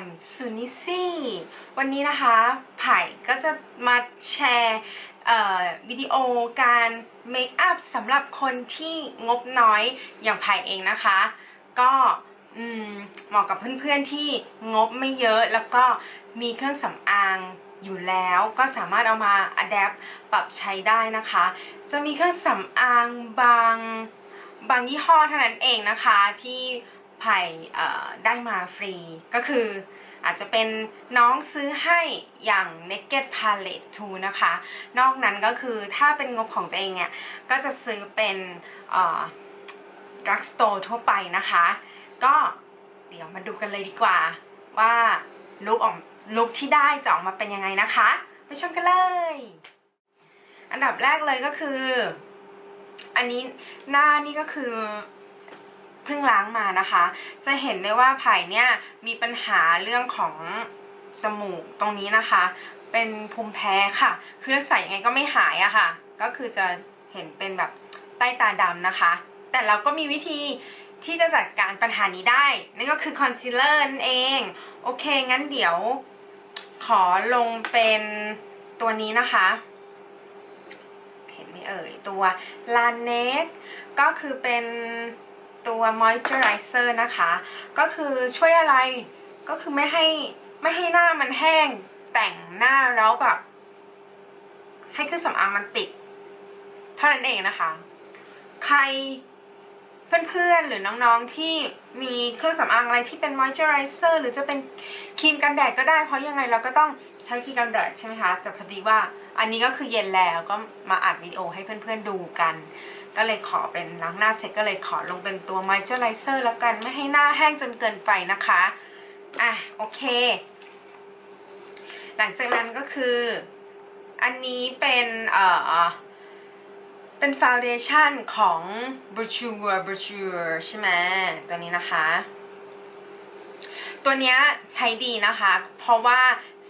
มซูนิซี่วันนี้นะคะไผ่ก็จะมาแชร์วิดีโอการเมคอัพสำหรับคนที่งบน้อยอย่างไผ่เองนะคะ ก็เหมาะกับเพื่อนๆที่งบไม่เยอะแล้วก็มีเครื่องสำอางอยู่แล้วก็สามารถเอามาอัดแอปปรับใช้ได้นะคะ จะมีเครื่องสำอางบางบางยี่ห้อเท่านั้นเองนะคะที่ ไผ่ได้มาฟรี ก็คืออาจจะเป็นน้องซื้อให้อย่าง Naked Palette 2 นะคะ นอกนั้นก็คือถ้าเป็นงบของตัวเองเนี่ย ก็จะซื้อเป็นดักสโตร์ทั่วไปนะคะ ก็เดี๋ยวมาดูกันเลยดีกว่า ว่าลุกออกลุกที่ได้จะออกมาเป็นยังไงนะคะ ไปชมกันเลย อันดับแรกเลยก็คือ อันนี้หน้านี่ก็คือ พิ่งล้างมานะคะ จะเห็นได้ว่าไผ่เนี่ยมีปัญหาเรื่องของจมูกตรงนี้นะคะ เป็นภูมิแพ้ค่ะ คือรักษายังไงก็ไม่หายอะค่ะ ก็คือจะเห็นเป็นแบบใต้ตาดำนะคะ แต่เราก็มีวิธีที่จะจัดการปัญหานี้ได้ นั่นก็คือคอนซีลเลอร์นั่นเอง โอเค งั้นเดี๋ยวขอลงเป็นตัวนี้นะคะ เห็นไหมเอ่ย ตัวลาเนสก็คือเป็น ตัวมอยเจอไรเซอร์นะคะ ก็คือช่วยอะไรก็คือไม่ให้ไม่ให้หน้ามันแห้งแต่งหน้าแล้วแบบ ให้เครื่องสำอางมันติด เท่านั้นเองนะคะ ใคร เพื่อนๆ หรือน้องๆ ที่มีเครื่องสำอางอะไรที่เป็นมอยเจอไรเซอร์หรือจะเป็นครีมกันแดดก็ได้ เพราะยังไงเราก็ต้องใช้ครีมกันแดดใช่ไหมคะ แต่พอดีว่าอันนี้ก็คือเย็นแล้วก็มาอัดวิดีโอให้เพื่อนๆ ดูกัน ก็เลยขอเป็นล้างหน้าเสร็จก็เลยขอลงเป็นตัวมอยเจอไรเซอร์แล้วกันไม่ให้หน้าแห้งจนเกินไปนะคะ อะโอเค หลังจากนั้นก็คือ อันนี้เป็นเอ่อ เป็นฟาวเดชั่นของ b r u c h u r b r u c h u r ใช่ไหมตัวนี้นะคะ ตัวนี้ใช้ดีนะคะ เพราะว่า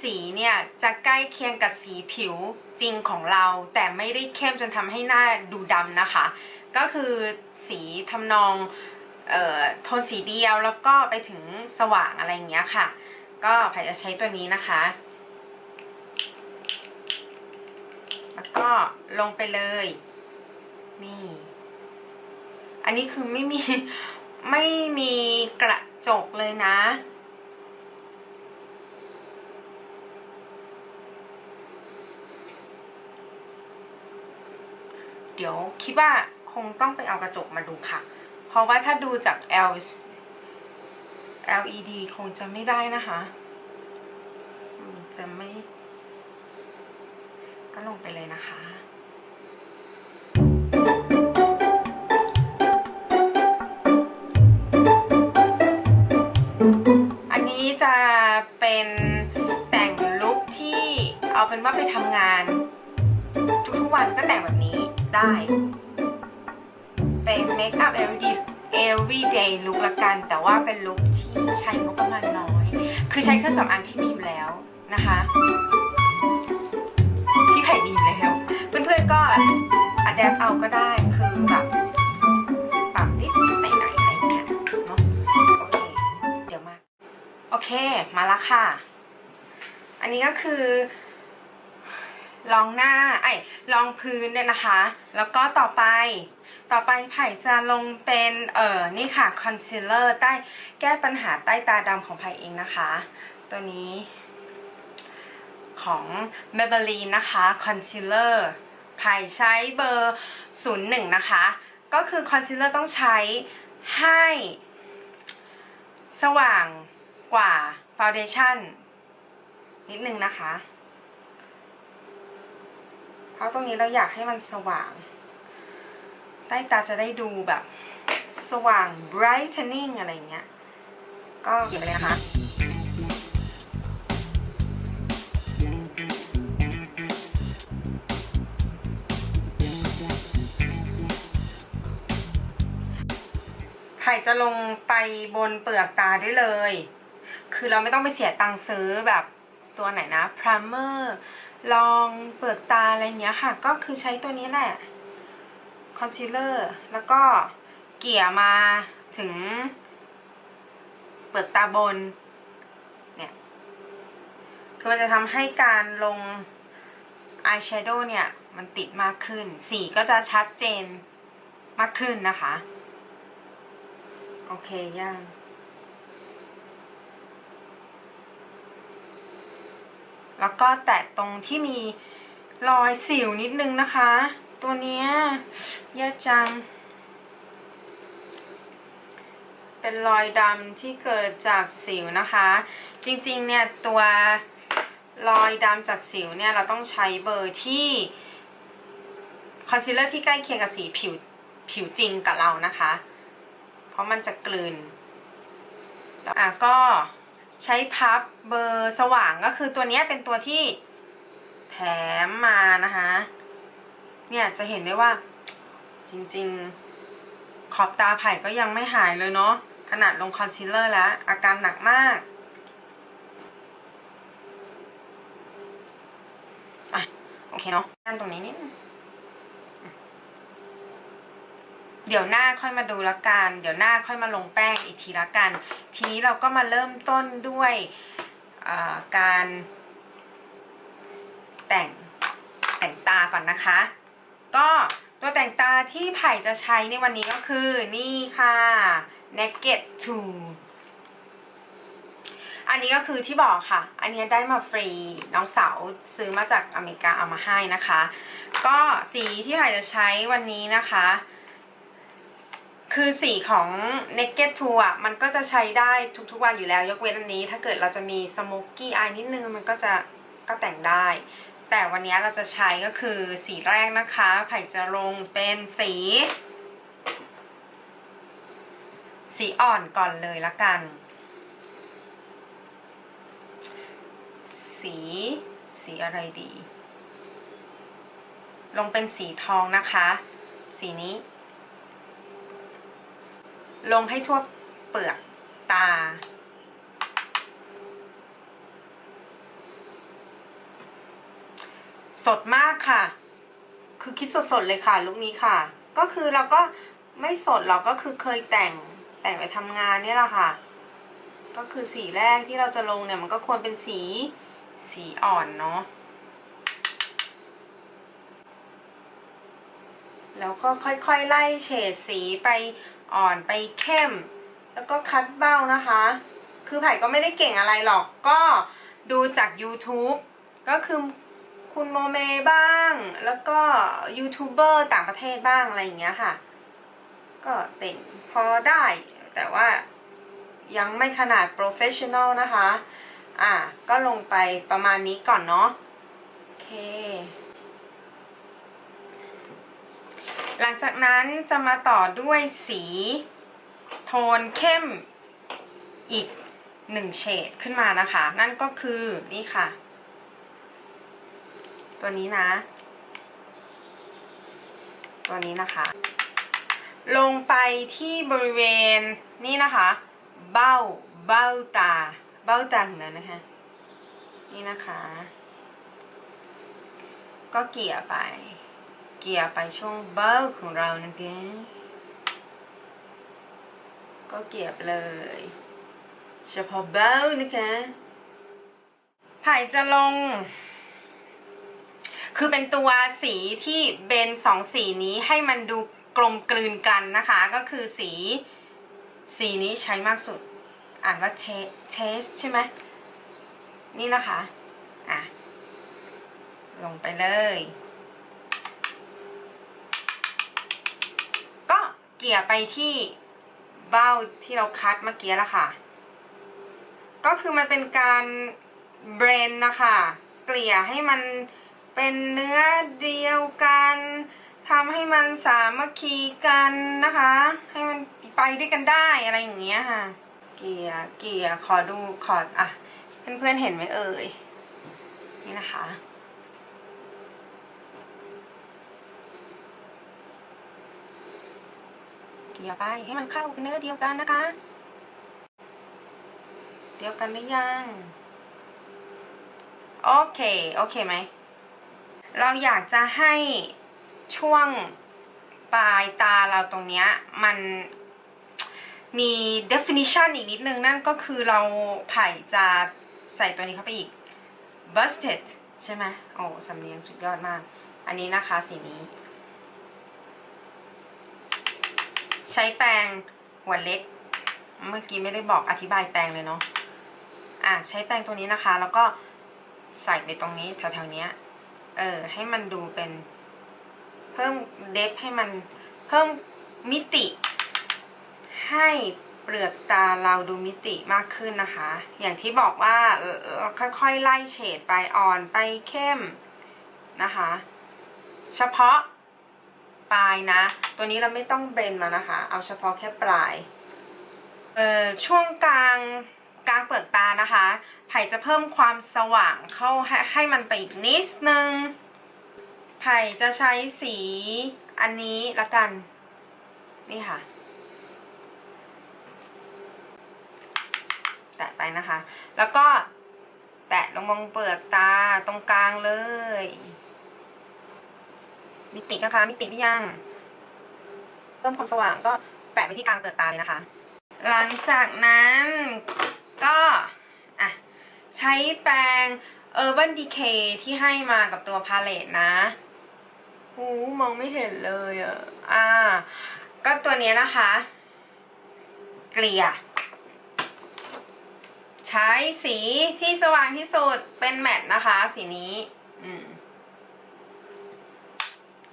สีเนี่ยจะใกล้เคียงกับสีผิวจริงของเรา แต่ไม่ได้เข้มจนทำให้หน้าดูดำนะคะ ก็คือสีทำนองโทนสีเดียวแล้วก็ไปถึงสว่างอะไรอย่างเงี้ยค่ะ ก็ผ่จะใช้ตัวนี้นะคะ แล้วก็ลงไปเลย นี่ อันนี้คือไม่มีไม่มีกระจกเลยนะ เดี๋ยวคิดว่าคงต้องไปเอากระจกมาดูค่ะ เพราะว่าถ้าดูจาก L LED คงจะไม่ได้นะคะจะไม่ ก็ลงไปเลยนะคะ เป็นว่าไปทำงาน ทุกๆวันก็แต่งแบบนี้ได้เป็นเมคอัพ everyday everyday ลุคละกัน แต่ว่าเป็นลุคที่ใช้งบประมาณน้อย คือใช้เครื่องสำอางที่มีอยู่แล้วนะคะที่ไผ่มีอยู่แล้วเพื่อนๆก็อัดแอปเอาก็ได้คือแบบปรับนิดไปหนอะไรเงี้ยเนาะโอเค เดี๋ยวมา โอเคมาละค่ะ อันนี้ก็คือ รองหน้าไอ้รองพื้นเนี่ยนะคะ แล้วก็ต่อไป ต่อไปไผ่จะลงเป็นเอ่อนี่ค่ะคอนซีลเลอร์ใต้แก้ปัญหาใต้ตาดำของไผ่เองนะคะ ตัวนี้ ของ Maybelline นะคะคอนซีลเลอร์ไผ่ใช้เบอร์ 01 นะคะ ก็คือคอนซีลเลอร์ต้องใช้ให้สว่างกว่าฟาวเดชั่นนิดนึงนะคะ เพราะตรงนี้เราอยากให้มันสว่าง ใต้ตาจะได้ดูแบบสว่าง brightening อะไรอย่างเงี้ย ก็เก็บไปเลยนะคะไผ่จะลงไปบนเปลือกตาได้เลย คือเราไม่ต้องไปเสียตังค์ซื้อแบบตัวไหนนะพรามเมอร์ ลองเปลือกตาอะไรเงี้ยค่ะ ก็คือใช้ตัวนี้แหละคอนซีลเลอร์แล้วก็เกี่ยมาถึง เปลือกตาบน เนี่ย คือมันจะทำให้การลงอายแชโดว์เนี่ย มันติดมากขึ้น สีก็จะชัดเจนมากขึ้นนะคะ โอเคย่าง แล้วก็แตะตรงที่มีรอยสิวนิดนึงนะคะ ตัวเนี้ยแย่จัง เป็นรอยดำที่เกิดจากสิวนะคะ จริงๆเนี่ยตัวรอยดำจากสิวเนี่ยเราต้องใช้เบอร์ที่คอนซีลเลอร์ที่ใกล้เคียงกับสีผิวผิวจริงกับเรานะคะ เพราะมันจะกลืนอะก็ ใช้พับเบอร์สว่างก็คือตัวนี้เป็นตัวที่แถมมานะคะ เนี่ยจะเห็นได้ว่า จริงๆ ขอบตาไผ่ก็ยังไม่หายเลยเนาะขนาดลงคอนซีลเลอร์แล้ว อาการหนักมากอะโอเคเนาะอันตรงนี้นิดนึง เดี๋ยวหน้าค่อยมาดูละกัน เดี๋ยวหน้าค่อยมาลงแป้งอีกทีละกัน ทีนี้เราก็มาเริ่มต้นด้วยการแต่งแต่งตาก่อนนะคะ ก็ตัวแต่งตาที่ไผ่จะใช้ในวันนี้ก็คือนี่ค่ะ Naked 2อันนี้ก็คือที่บอกค่ะ อันนี้ได้มาฟรีน้องสาวซื้อมาจากอเมริกาเอามาให้นะคะ ก็สีที่ไผ่จะใช้วันนี้นะคะ คือสีของ Naked 2อะมันก็จะใช้ได้ทุกๆวันอยู่แล้ว ยกเว้นอันนี้ ถ้าเกิดเราจะมี Smoky Eye นิดนึงมันก็จะก็แต่งได้ แต่วันนี้เราจะใช้ก็คือสีแรกนะคะ ไผ่จะลงเป็นสี สีอ่อนก่อนเลยละกัน สีสีอะไรดี ลงเป็นสีทองนะคะ สีนี้ ลงให้ทั่วเปลือกตา สดมากค่ะ คือคิดสดๆเลยค่ะลุคนี้ค่ะ ก็คือเราก็ไม่สดเราก็คือเคยแต่งแต่งไปทำงานนี่แหละค่ะ ก็คือสีแรกที่เราจะลงเนี่ยมันก็ควรเป็นสีสีอ่อนเนาะแล้วก็ค่อยๆไล่เฉดสีไป อ่อนไปเข้ม แล้วก็คัดเบ้านะคะ คือไผ่ก็ไม่ได้เก่งอะไรหรอกก็ดูจาก YouTube ก็คือคุณโมเมบ้าง แล้วก็ยูทูบเบอร์ต่างประเทศบ้างอะไรอย่างเงี้ยค่ะ ก็แต่งพอได้ แต่ว่ายังไม่ขนาดโปรเฟชชั่นอลนะคะ อะ ก็ลงไปประมาณนี้ก่อนเนาะ โอเค หลังจากนั้นจะมาต่อด้วยสี โทนเข้มอีกหนึ่งเฉดขึ้นมานะคะ นั่นก็คือนี่ค่ะ ตัวนี้นะ ตัวนี้นะคะ ลงไปที่บริเวณนี่นะคะ เบ้าเบ้าตา เบ้าตาของนั้นนะคะ นี่นะคะ ก็เกี่ยไป เกี่ยไปช่วงเบ้าของเรานะคะก็เกียไปเลย เฉพาะเบ้านะคะไผ่จะลง คือเป็นตัวสีที่เบนสองสีนี้ให้มันดูกลมกลืนกันนะคะ ก็คือสีสีนี้ใช้มากสุด อ่านว่าเทเทสใช่ไหมนี่นะคะ อะ ลงไปเลย ก็เกี่ยไปที่เบ้าที่เราคัดเมื่อกี้แล้วค่ะ ก็คือมันเป็นการเบรนนะคะ เกลี่ยให้มันเป็นเนื้อเดียวกันทำให้มันสามัคคีกันนะคะ ให้มันไปด้วยกันได้อะไรอย่างเงี้ยค่ะ เกลี่ยเกลี่ยขอดูขออะเพื่อนๆเห็นไหมเอ่ยนี่นะคะ เก ลี่ยไปให้มันเข้าเป็นเนื้อเดียวกันนะคะ เดียวกันหรือยัง โอเค โอเคไหม เราอยากจะให้ช่วงปลายตาเราตรงเนี้ยมันมี definition อีกนิดนึง นั่นก็คือเราไผ่จะใส่ตัวนี้เข้าไปอีก busted ใช่ไหมโอ้สำเนียงสุดยอดมาก อันนี้นะคะสีนี้ ใช้แปรงหัวเล็ก เมื่อกี้ไม่ได้บอกอธิบายแปรงเลยเนาะอะใช้แปรงตัวนี้นะคะ แล้วก็ใส่ไปตรงนี้แถวๆเนี้ย เออ ให้มันดูเป็น เพิ่มเดฟให้มันเพิ่มมิติ ให้เปลือกตาเราดูมิติมากขึ้นนะคะ อย่างที่บอกว่าเราค่อยๆไล่เฉดไปอ่อนไปเข้มนะคะ เฉพาะ ปลายนะ ตัวนี้เราไม่ต้องเบรนมานะคะ เอาเฉพาะแค่ปลายเอ่อช่วงกลางกลางเปลือกตานะคะไผ่จะเพิ่มความสว่างเข้าให้ให้มันไปอีกนิดนึงไผ่จะใช้สีอันนี้ละกัน นี่ค่ะ แตะไปนะคะ แล้วก็แตะลงบนเปลือกตาตรงกลางเลย มิตินะคะมิติหรือยังเพิ่มความสว่างก็แปะไปที่กลางเปลือกตาเลยนะคะ หลังจากนั้นก็อะใช้แปรง Urban Decay ที่ให้มากับตัวพาเลตนะโอ้มองไม่เห็นเลยอะอ่า ก็ตัวนี้นะคะ เกลี่ย ใช้สีที่สว่างที่สุดเป็นแมตต์นะคะ สีนี้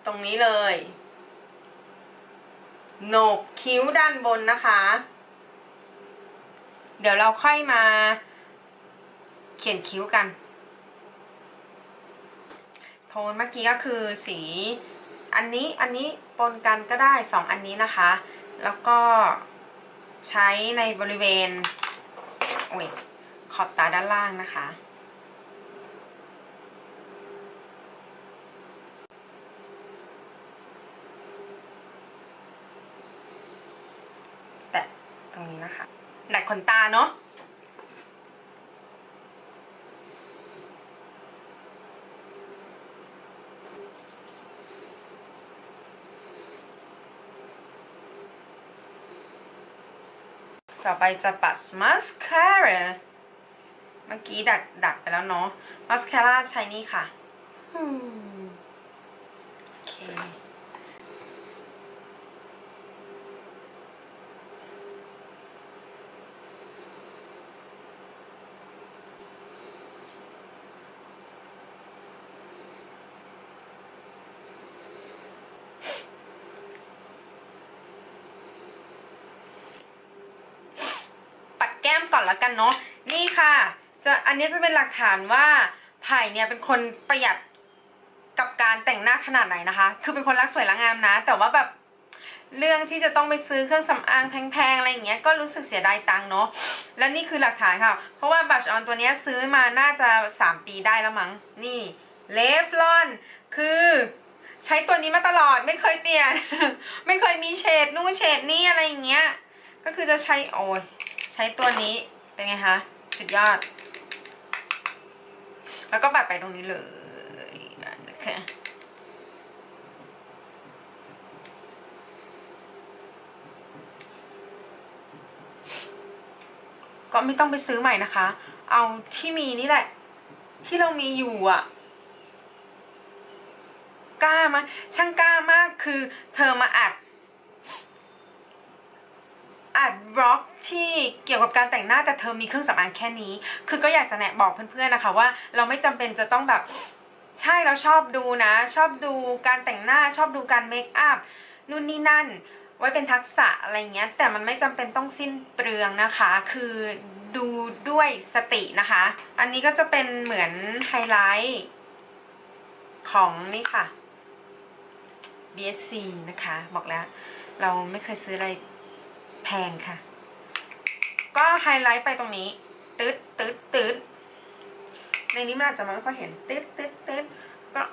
ตรงนี้เลยโหนกคิ้วด้านบนนะคะ เดี๋ยวเราค่อยมา เขียนคิ้วกัน โทนเมื่อกี้ก็คือสีอันนี้อันนี้ปนกันก็ได้สองอันนี้นะคะ แล้วก็ใช้ในบริเวณโอ้ยขอบตาด้านล่างนะคะ แตะต รงนี้นะคะ ดัดขนตาเนาะต่อไปจะปัดมัสคาร่าเมื่อกี้ดัดดัดไปแล้วเนาะ มัสคาร่าใช้นี่ค่ะอืมโอเค ปัดแก่อนแล้วกันเนาะนี่ค่ะจะอันนี้จะเป็นหลักฐานว่าไผ่เนี่ยเป็นคนประหยัดกับการแต่งหน้าขนาดไหนนะคะ คือเป็นคนรักสวยรักงามนะ แต่ว่าแบบเรื่องที่จะต้องไปซื้อเครื่องสำอางแพงๆอะไรอย่างเงี้ยก็รู้สึกเสียดายตังค์เนาะและนี่คือหลักฐานค่ะ เพราะว่าบัชออนตัวนี้ซื้อมาน่าจะ 3 ปีได้แล้วมั้งนี่เลฟลอนคือใช้ตัวนี้มาตลอดไม่เคยเปลี่ยน ไม่เคยมีเฉดนู่นเฉดนี่อะไรอย่างเงี้ยก็คือจะใช้โอ้ย ใช้ตัวนี้เป็นไงคะสุดยอด แล้วก็ปัดไปตรงนี้เลยนะคะ ก็ไม่ต้องไปซื้อใหม่นะคะ เอาที่มีนี่แหละ ที่เรามีอยู่อะกล้ามาช่างกล้ามากคือเธอมาอัด อัดบล็อกที่เกี่ยวกับการแต่งหน้าแต่เธอมีเครื่องสำอางแค่นี้ คือก็อยากจะแนะบอกเพื่อนๆนะคะว่าเราไม่จำเป็นจะต้องแบบใช่เราชอบดูนะ ชอบดูการแต่งหน้าชอบดูการเมคอัพนู่นนี่นั่น ไว้เป็นทักษะอะไรเงี้ย แต่มันไม่จำเป็นต้องสิ้นเปลืองนะคะ คือดูด้วยสตินะคะ อันนี้ก็จะเป็นเหมือนไฮไลท์ของนี่ค่ะ BSC นะคะ บอกแล้ว เราไม่เคยซื้ออะไรแพงค่ะ ก็ไฮไลท์ไปตรงนี้ตึ๊ดตึ๊ดตึ๊ดในนี้มันอาจจะไม่ค่อยเห็นตึ๊ดตึ๊ดตึ๊ดก็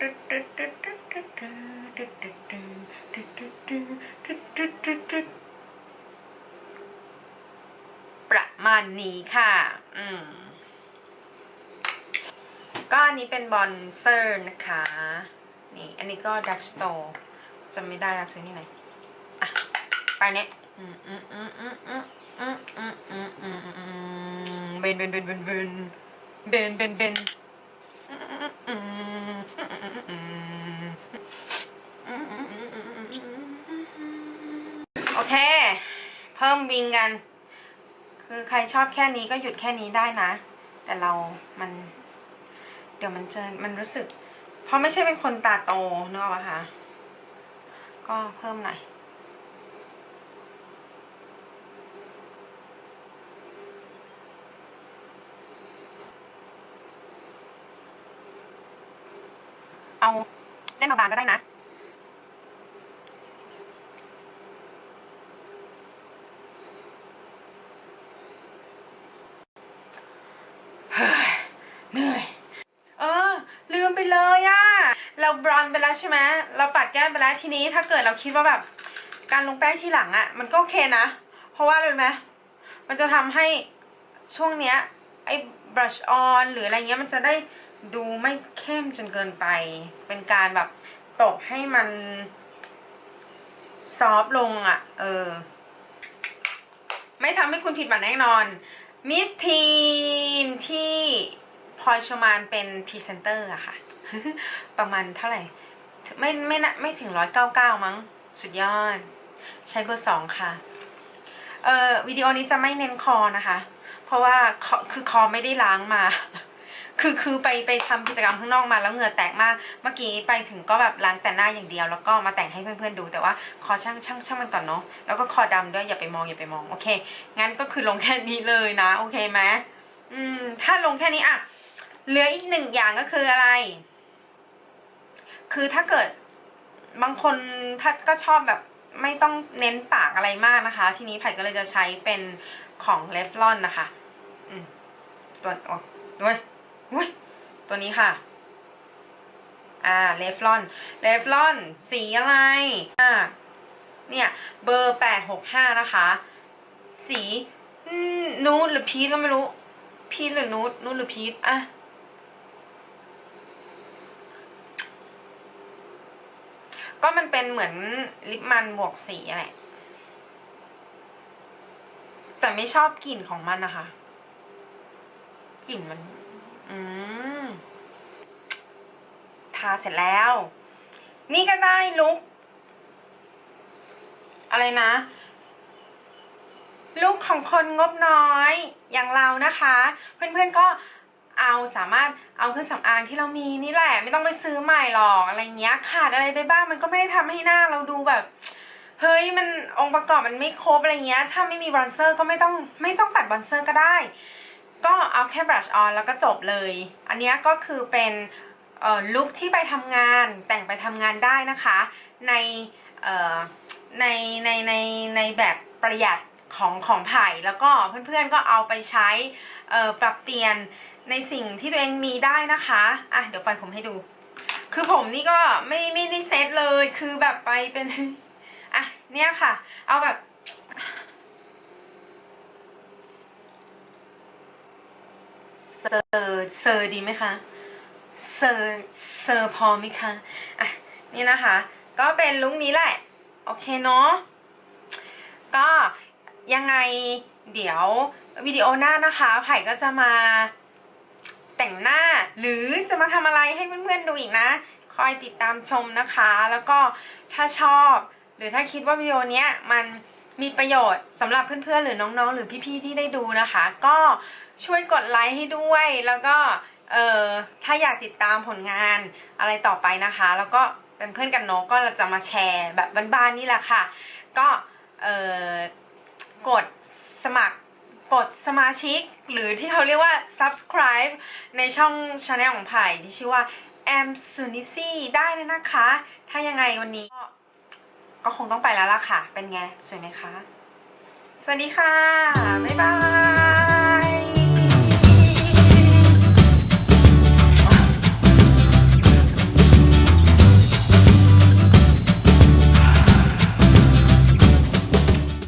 ตึ๊ดตึ๊ดตึ๊ดตึ๊ดตึ๊ดตึ๊ดตึ๊ดตึ๊ดตึ๊ดตึ๊ดตึ๊ดตึ๊ดตึ๊ดตึ๊ดตึ๊ดตึ๊ดประมาณนี้ค่ะ อืม ก็อันนี้เป็นบอนเซอร์นะคะ นี่ อันนี้ก็ดักสโตร์จำไม่ได้ซื้อที่ไหน อะ ไปเนี้ยอืมอืมอืมอืมอืม อืมอืมอืมอืมอืมไปบนเบนเบนเบนเบนเบนเบนเบนโอเค เพิ่มวิงกัน คือใครชอบแค่นี้ก็หยุดแค่นี้ได้นะ แต่เรามัน เดี๋ยวมันจะมันรู้สึก เพราะไม่ใช่เป็นคนตาโตเนกอะคะ ก็เพิ่มหน่อย เอาเส้นบางๆก็ได้นะ เฮ้ยเหนื่อย เออ ลืมไปเลยอะเราบรอนไปแล้วใช่ไหมเราปัดแก้มไปแล้วทีนี้ถ้าเกิดเราคิดว่าแบบ การลงแป้งทีหลังอะมันก็โอเคนะ เพราะว่าอะไรรู้ไหมมันจะทำให้ช่วงเนี้ยไอ้ brush on หรืออะไรเงี้ยมันจะได้ ดูไม่เข้มจนเกินไป เป็นการแบบตบให้มันซอฟต์ลงอะ่ะ เออ ไม่ทำให้คุณผิดหวังแน่นอน มิสทีนที่พลอยชมานเป็นพรีเซนเตอร์อะค่ะ ประมาณเท่าไหร่ ไม่ไม่นะไม่ถึงร้อยเก้าเก้ามั้ง สุดยอด ใช้เบอร์สองค่ะ เอ่อวิดีโอนี้จะไม่เน้นคอนะคะ เพราะว่าคือคอไม่ได้ล้างมา คือคือไปไปทำกิจกรรมข้างนอกมาแล้วเหงื่อแตกมาก เมื่อกี้ไปถึงก็แบบล้างแต่หน้าอย่างเดียว แล้วก็มาแต่งให้เพื่อนๆดูแต่ว่าคอช่างช่างช่างมันก่อนเนาะแล้วก็คอดำด้วยอย่าไปมองอย่าไปมองโอเค งั้นก็คือลงแค่นี้เลยนะ โอเคไหมอืม ถ้าลงแค่นี้อะเหลืออีกหนึ่งอย่างก็คืออะไร คือถ้าเกิดบางคนถ้าก็ชอบแบบไม่ต้องเน้นปากอะไรมากนะคะ ทีนี้ไผ่ก็เลยจะใช้เป็นของเลฟลอนนะคะ อืมตัวโอ้ด้วย อุ้ยตัวนี้ค่ะ อ่าเลฟลอนเลฟลอนสีอะไร อ่า เนี่ยเบอร์แปดหกห้านะคะ สีนูดหรือพีทก็ไม่รู้ พีทหรือนูดนูดหรือพีทอะก็มันเป็นเหมือนลิปมันบวกสีอะไรแต่ไม่ชอบกลิ่นของมันนะคะ กลิ่นมัน อืมทาเสร็จแล้ว นี่ก็ได้ลุก อะไรนะลุกของคนงบน้อยอย่างเรานะคะ เพื่อนๆก็เอาสามารถเอาเครื่องสำอางที่เรามีนี่แหละ ไม่ต้องไปซื้อใหม่หรอกอะไรเงี้ยขาดอะไรไปบ้างมันก็ไม่ได้ทำให้หน้าเราดูแบบ เฮ้ยมันองค์ประกอบมันไม่ครบอะไรเงี้ย ถ้าไม่มีบรอนเซอร์ก็ไม่ต้องไม่ต้องปัดบรอนเซอร์ก็ได้ ก็เอาแค่บรัชออนแล้วก็จบเลย อันนี้ก็คือเป็นลุคที่ไปทำงานแต่งไปทำงานได้นะคะ ในในในในในแบบประหยัดของของไผ่แล้วก็เพื่อนๆก็เอาไปใช้ปรับเปลี่ยนในสิ่งที่ตัวเองมีได้นะคะอะเดี๋ยวปล่อยผมให้ดู คือผมนี่ก็ไม่ไม่ได้เซตเลยคือแบบไปเป็นอะเนี่ยค่ะ เอาแบบ เซอร์เซอร์ดีไหมคะเซอร์เซอร์พอไหมคะอะนี่นะคะ ก็เป็นลุคนี้แหละ โอเคเนาะก็ยังไงเดี๋ยววิดีโอหน้านะคะไผ่ก็จะมาแต่งหน้าหรือจะมาทำอะไรให้เพื่อนๆดูอีกนะ คอยติดตามชมนะคะ แล้วก็ถ้าชอบ หรือถ้าคิดว่าวิดีโอเนี้ยมันมีประโยชน์สำหรับเพื่อนๆหรือน้องๆ หรือพี่ๆที่ได้ดูนะคะ ก็ ช่วยกดไลค์ให้ด้วยแล้วก็เอ่อถ้าอยากติดตามผลงานอะไรต่อไปนะคะ แล้วก็เป็นเพื่อนกันเนาะก็เราจะมาแชร์แบบบ้านๆนี่แหละค่ะ ก็เอ่อกดสมัครกดสมาชิก หรือที่เขาเรียกว่า subscribe ในช่องช anel ของไผ่ที่ชื่อว่า am s u n i s i ได้เลยนะคะ ถ้ายังไงวันนี้ก็ก็คงต้องไปแล้วล่ะค่ะ เป็นไง สวยไหมคะ สวัสดีค่ะ บ๊ายบาย